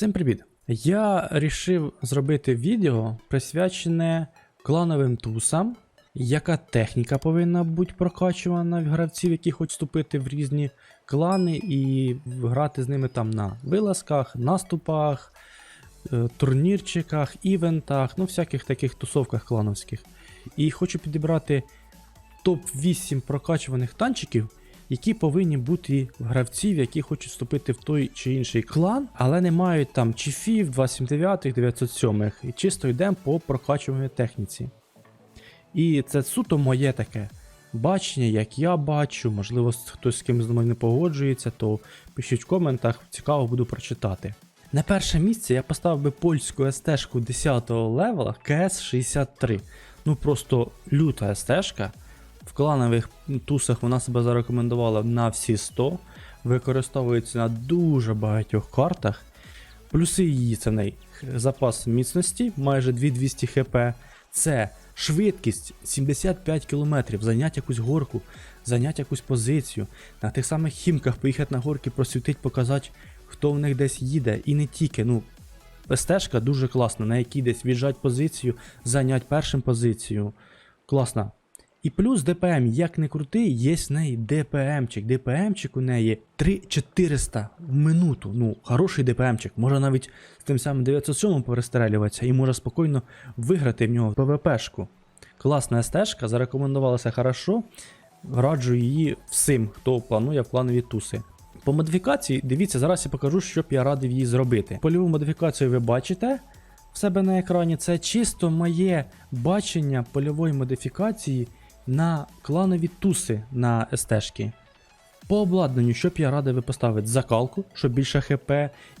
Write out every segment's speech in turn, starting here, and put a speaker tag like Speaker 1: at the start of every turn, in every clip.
Speaker 1: Всім привіт! Я вирішив зробити відео присвячене клановим тусам, яка техніка повинна бути прокачувана в гравців, які хочуть вступити в різні клани і грати з ними там на вилазках, наступах, е, турнірчиках, івентах, ну всяких таких тусовках клановських. І хочу підібрати топ-8 прокачуваних танчиків, які повинні бути в гравців, які хочуть вступити в той чи інший клан, але не мають там чіфів, 279, 907. І чисто йдемо по прокачуваній техніці. І це суто моє таке бачення, як я бачу, можливо, хтось з ким з мною не погоджується, то пишіть в коментах, цікаво буду прочитати. На перше місце я поставив би польську СТ-шку 10 левела КС-63. Ну просто люта СТ-шка. В кланових тусах вона себе зарекомендувала на всі 100, використовується на дуже багатьох картах. Плюси її це неї запас міцності, майже 2200 хп. Це швидкість 75 км, зайняти якусь горку, зайняти якусь позицію. На тих самих хімках поїхати на горки, просвітить, показати, хто в них десь їде. І не тільки. ну, СТ-шка дуже класна, на якій десь віджать позицію, зайняти першим позицію. Класна. І плюс ДПМ, як не крутий, є в неї ДПМчик. ДПМчик у неї 3400 в минуту. Ну, хороший ДПМчик. Може навіть з тим самим 907 перестрелюватися і може спокійно виграти в нього ПВПшку. Класна СТ-шка, зарекомендувалася хорошо. Раджу її всім, хто планує в кланові туси. По модифікації, дивіться, зараз я покажу, що б я радив її зробити. Польову модифікацію ви бачите в себе на екрані. Це чисто моє бачення польової модифікації на кланові туси на СТ-шки. По обладнанню, що б я радив ви поставити закалку, щоб більше ХП,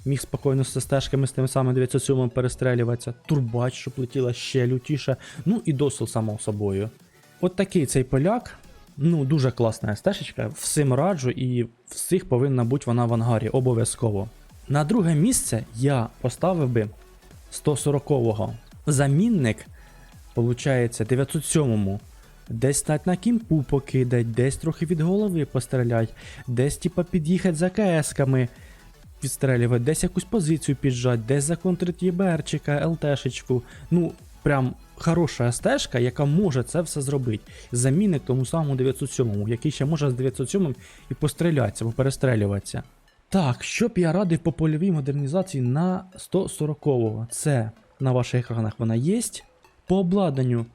Speaker 1: міг спокійно з стежками з тим самим 907 перестрелюватися, турбач, щоб летіла ще лютіше, ну і досил само собою. От такий цей поляк. Ну, дуже класна стежечка, всім раджу і всіх повинна бути вона в ангарі, обов'язково. На друге місце я поставив би 140-го. Замінник, виходить, 907-му. Десь стать на кімпу покидать, десь трохи від голови пострілять, десь типа під'їхать за КС-ками відстрелювати, десь якусь позицію піджать, десь законтрить ЛТшечку. Ну, прям хороша стежка, яка може це все зробити. Замінник тому самому 907, який ще може з 907 і пострілятися, або перестрелюватися. Так, що б я радив по польовій модернізації на 140-го. Це на ваших екранах вона є. По обладнанню,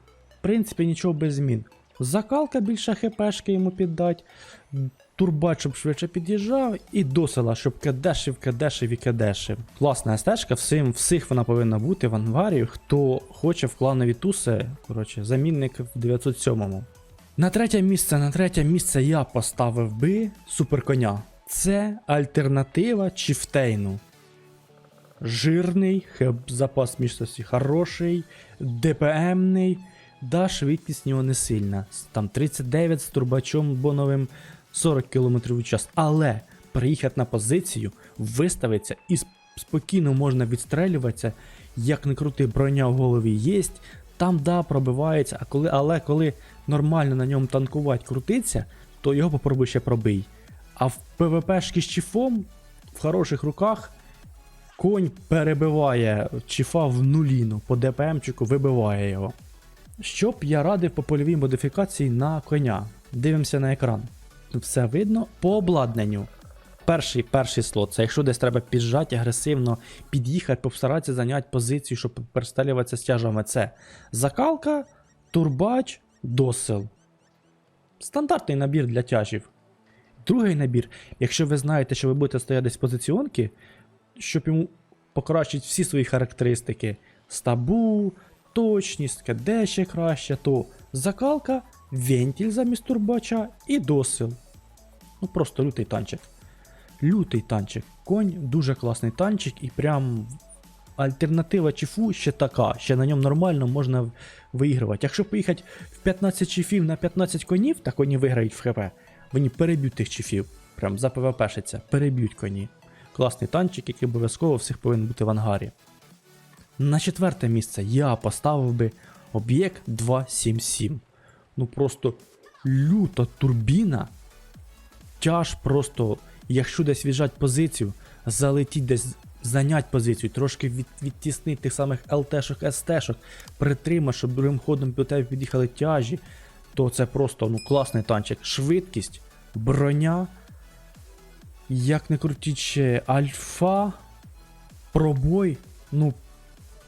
Speaker 1: принципі, нічого без змін. Закалка більше хпшки йому піддать, турбач, щоб швидше під'їжджав, і досила, щоб кадешив, кадешив і кадешив. Класна стежка, всім, всіх вона повинна бути в ангарі, хто хоче в кланові туси, коротше, замінник в 907-му. На третє місце, на третє місце я поставив би суперконя. Це альтернатива Чіфтейну. Жирний, хеб запас міцності хороший, ДПМний, да, швидкість нього не сильна. Там 39 з турбачом боновим 40 км в час. Але приїхати на позицію, виставитися і спокійно можна відстрелюватися, як не крути, броня в голові є. Там да, пробивається, а коли, але коли нормально на ньому танкувати крутиться, то його попробуй ще пробий. А в ПВПшки з чіфом в хороших руках конь перебиває чіфа в нуліну, по ДПМчику вибиває його. Що б я радив по польовій модифікації на коня? Дивимося на екран. Все видно по обладнанню. Перший перший слот, це якщо десь треба піджати агресивно, під'їхати, постаратися зайняти позицію, щоб перестрілюватися стяжами. Це закалка, турбач, досил. Стандартний набір для тяжів. Другий набір, якщо ви знаєте, що ви будете стояти десь позиціонки, щоб йому покращити всі свої характеристики: стабу, точність, КД ще краще, то закалка, вентиль замість турбача і досил. Ну просто лютий танчик. Лютий танчик. Конь дуже класний танчик і прям альтернатива чіфу ще така, ще на ньому нормально можна виігрувати. Якщо поїхати в 15 чіфів на 15 конів, та коні виграють в ХП, вони переб'ють тих чіфів. Прям за ПВПшиться, переб'ють коні. Класний танчик, який обов'язково всіх повинен бути в ангарі. На четверте місце я поставив би об'єкт 277. Ну просто люта турбіна. Тяж просто, якщо десь віджать позицію, залетіть десь зайняти позицію, трошки від, відтіснити тих самих ЛТшок, СТшок, притримати, щоб другим ходом до тебе під'їхали тяжі, то це просто ну, класний танчик. Швидкість, броня, як не крутіть альфа, пробой. Ну,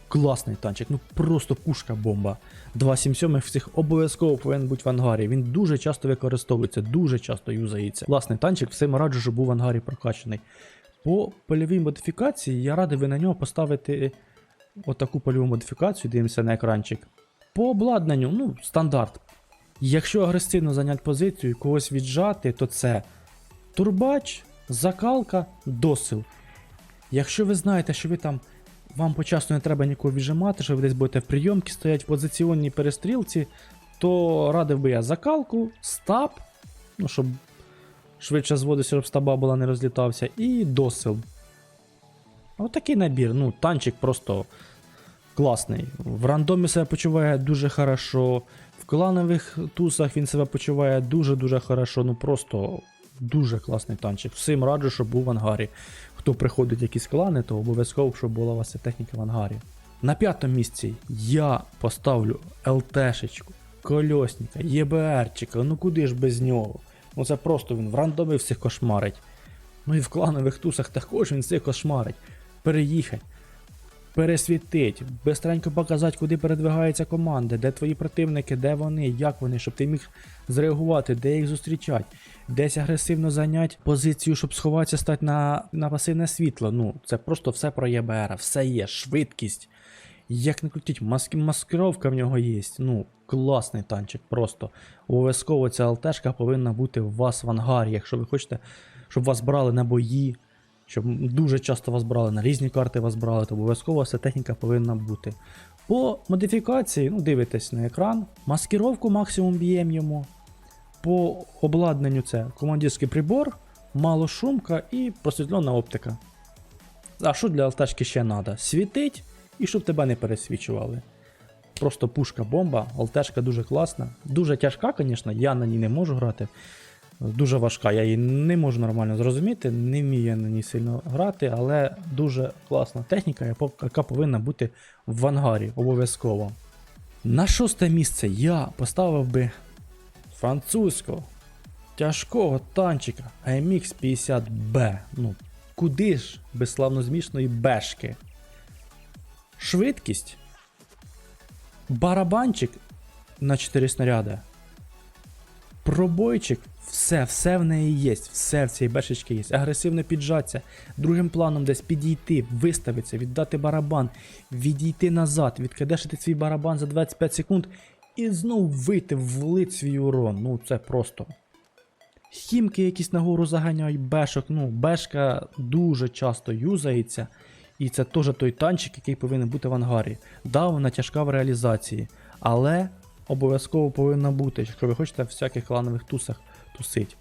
Speaker 1: класний танчик, ну просто пушка бомба. 277 всіх обов'язково повинен бути в ангарі. Він дуже часто використовується, дуже часто юзається. Класний танчик, всім раджу, щоб був в ангарі прокачаний. По польовій модифікації я радий ви на нього поставити отаку польову модифікацію, дивимося на екранчик. По обладнанню, ну, стандарт. Якщо агресивно зайняти позицію і когось віджати, то це турбач, закалка, досил. Якщо ви знаєте, що ви там вам почасу не треба нікого віджимати, що ви десь будете в прийомці стоять в позиціонній перестрілці, то радив би я закалку, стаб, ну, щоб швидше зводився, щоб стаба була не розлітався, і досил. Отакий набір. Ну, танчик просто класний. В рандомі себе почуває дуже хорошо. В кланових тусах він себе почуває дуже-дуже хорошо. Ну просто дуже класний танчик. Всім раджу, щоб був в ангарі. Хто приходить якісь клани, то обов'язково, щоб була у вас ця техніка в ангарі. На п'ятому місці я поставлю ЛТшечку, кольосника, ЄБРчика. Ну куди ж без нього? Ну це просто він в рандомі всіх кошмарить. Ну і в кланових тусах також він всіх кошмарить. Переїхать, пересвітить, бистренько показати, куди передвигаються команди, де твої противники, де вони, як вони, щоб ти міг зреагувати, де їх зустрічати, десь агресивно зайняти позицію, щоб сховатися, стати на, на пасивне світло. Ну, це просто все про ЄБР, все є, швидкість. Як не крутіть, маски, маскировка в нього є. Ну, класний танчик, просто. Обов'язково ця ЛТшка повинна бути у вас в ангарі, якщо ви хочете, щоб вас брали на бої, щоб дуже часто вас брали на різні карти вас брали, то обов'язково ця техніка повинна бути. По модифікації, ну дивитесь на екран, маскировку максимум б'ємо йому. По обладнанню це командирський прибор, малошумка і просвітлена оптика. А що для ЛТшки ще треба? Світить і щоб тебе не пересвічували. Просто пушка бомба, ЛТшка дуже класна. Дуже тяжка, звісно, я на ній не можу грати. Дуже важка, я її не можу нормально зрозуміти, не вмію я на ній сильно грати, але дуже класна техніка, яка- повинна бути в ангарі обов'язково. На шосте місце я поставив би французького тяжкого танчика AMX 50B. Ну, куди ж без славнозмішної бешки? Швидкість. Барабанчик на 4 снаряди. Пробойчик, все, все в неї є, все в цій бешечці є. Агресивно піджатися, другим планом десь підійти, виставитися, віддати барабан, відійти назад, відкидешити свій барабан за 25 секунд і знову вийти влить свій урон. Ну це просто. Хімки якісь нагору заганяють бешок. Ну, бешка дуже часто юзається. І це теж той танчик, який повинен бути в ангарі. Да, вона тяжка в реалізації, але обов'язково повинна бути, якщо ви хочете в всяких кланових тусах тусить.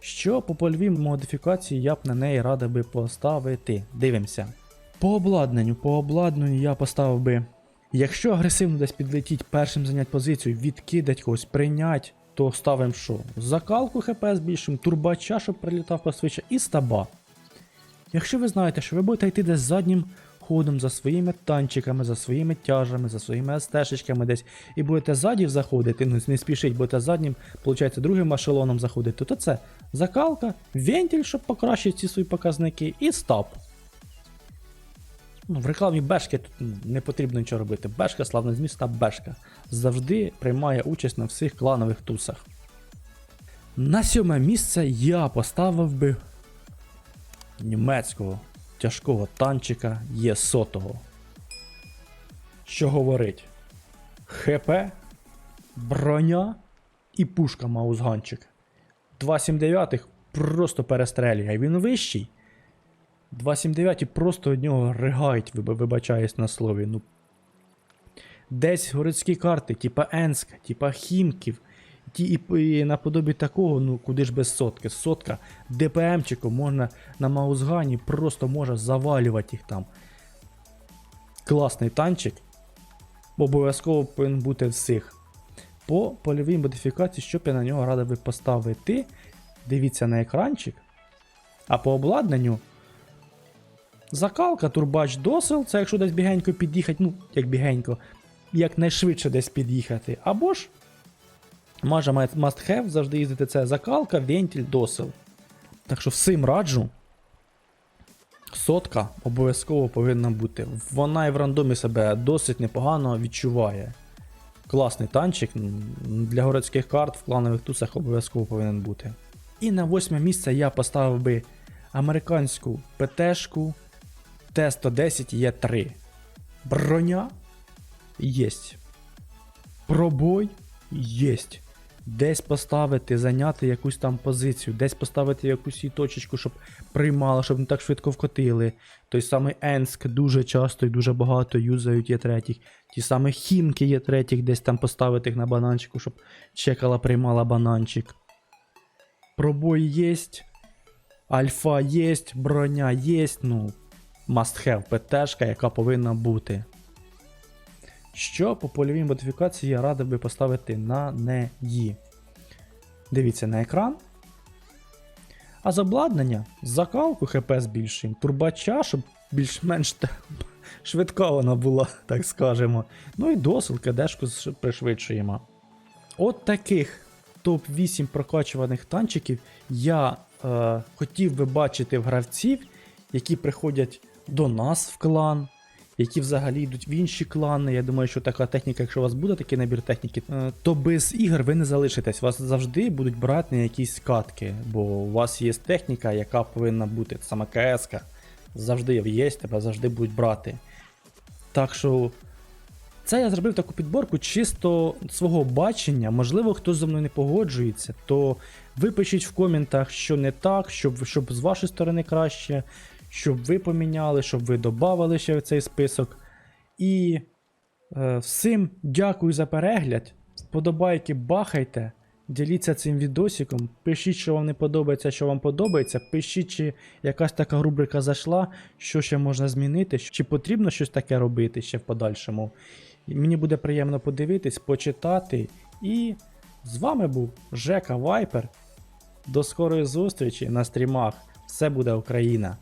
Speaker 1: Що по польовій модифікації я б на неї радив би поставити. Дивимося. По обладнанню, по обладнанню я поставив би. Якщо агресивно десь підлетіть, першим зайняти позицію, відкидать когось, прийнять, то ставимо що? Закалку ХП збільшимо, турбача, щоб прилітав посвича, і стаба. Якщо ви знаєте, що ви будете йти десь заднім ходом за своїми танчиками, за своїми тяжами, за своїми СТшечками десь, і будете ззаді заходити, ну не спішіть, будете заднім, виходить, другим ешелоном заходити, то це закалка, вентиль, щоб покращити ці свої показники, і стаб. Ну, в рекламі Бешки тут не потрібно нічого робити. Бешка, славнозмісна Бешка. Завжди приймає участь на всіх кланових тусах. На сьоме місце я поставив би німецького тяжкого танчика є сотого. Що говорить? ХП, броня і пушка Маузганчик. 279 просто перестрелює. Він вищий. 279 просто від нього ригають, виб- вибачаюсь на слові. Ну, десь городські карти, типа Енська, типа Хімків, ті і, наподобі такого, ну куди ж без сотки. Сотка ДПМчиком можна на Маузгані просто може завалювати їх там. Класний танчик. Обов'язково повинен бути всіх. По польовій модифікації, що б я на нього радив поставити. Дивіться на екранчик. А по обладнанню Закалка, турбач, досил, це якщо десь бігенько під'їхати, ну, як бігенько, якнайшвидше десь під'їхати. Або ж Мажа must have, завжди їздити це закалка, вентиль, досил. Так що всім раджу. Сотка обов'язково повинна бути. Вона і в рандомі себе досить непогано відчуває. Класний танчик для городських карт в кланових тусах обов'язково повинен бути. І на восьме місце я поставив би американську ПТшку Т-110 Е3. Броня єсть. Пробой єсть. Десь поставити, зайняти якусь там позицію, десь поставити якусь її точечку, щоб приймала, щоб не так швидко вкотили. Той самий Енск дуже часто і дуже багато юзають є третіх. Ті самі хімки є третіх, десь там поставити їх на бананчику, щоб чекала, приймала бананчик. Пробой єсть. Альфа єсть, броня єсть, ну, must have ПТшка, яка повинна бути. Що по польовій модифікації я радив би поставити на неї. Дивіться на екран. А з обладнання закалку ХП збільшуємо, турбача, щоб більш-менш швидка вона була, так скажемо. Ну і досил, кадешку з- пришвидшуємо. От таких топ-8 прокачуваних танчиків я е, хотів би бачити в гравців, які приходять до нас в клан, які взагалі йдуть в інші клани. Я думаю, що така техніка, якщо у вас буде такий набір техніки, е, то без ігор ви не залишитесь. Вас завжди будуть брати на якісь катки, бо у вас є техніка, яка повинна бути. Це саме КС. Завжди є, тебе завжди будуть брати. Так що. Це я зробив таку підборку чисто свого бачення. Можливо, хтось зі мною не погоджується, то ви пишіть в коментах, що не так, щоб, щоб з вашої сторони краще, щоб ви поміняли, щоб ви додавали ще в цей список. І е, всім дякую за перегляд. Вподобайки бахайте, діліться цим відосиком, пишіть, що вам не подобається, що вам подобається. Пишіть, чи якась така рубрика зайшла, що ще можна змінити, чи потрібно щось таке робити ще в подальшому. Мені буде приємно подивитись, почитати. І з вами був Жека Вайпер. До скорої зустрічі на стрімах. Все буде Україна!